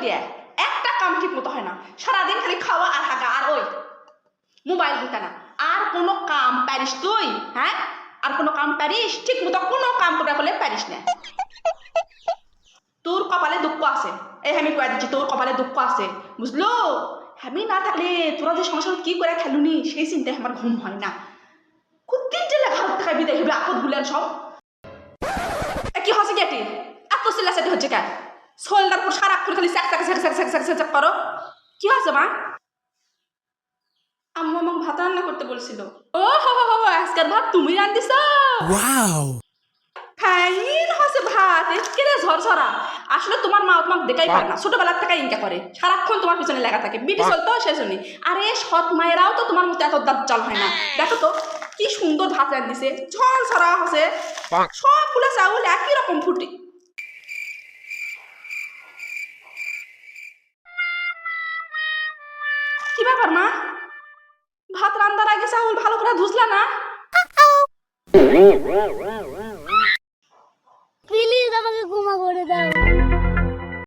দিয়ে একটা কাম ঠিক মতো হয় না। সারাদিন খালি খাওয়া আর হাগা আর ওই। মোবাইল দিতে না। আর কোনো কাম পারিস তুই হ্যাঁ? আর কোনো কাম পারিস ঠিক মতো কোনো কাম করে বলে পারিস না। তোর কপালে দুঃখ আছে। এই আমি কয়ে দিচ্ছি, তোর কপালে দুঃখ আছে। বুঝলো? আমি না থাকলে তোরা যে সংসার কি করে খেলুনি, সেই চিন্তায় আমার ঘুম হয় না। কুত্তিন জেলে ঘর থেকে বিদায় হবে আপদ গুলেন সব। কি হসে গেটি এত চিল্লাচাটি হচ্ছে কেন? শোল্ডার পর সারাক্ষণ খালি করো কি হয়েছে মা আম্মু আমাকে ভাত রান্না করতে বলছিল ও হো হো হো ভাত তুমি রান্ধিছ Wow! ফাইন ভাত একেরে আসলে তোমার মা তোমাকে দেখাই পারে না ছোটবেলার থেকে ইনকা করে সারাক্ষণ তোমার পিছনে লেগা থাকে বিটি চলতো সে শুনি আরে সৎ মায়েরাও তো তোমার মতো এত দাজ্জাল হয় না দেখো তো কি সুন্দর ভাত রান্ধিছে ঝরঝরা হসে সবগুলো চাউল একই রকম ফুটি কি ব্যাপার, মা? ভাত রান্দার আগে চাউল ভালো করে ধুসলা না? প্লিজ আমাকে ঘুমা করে দাও।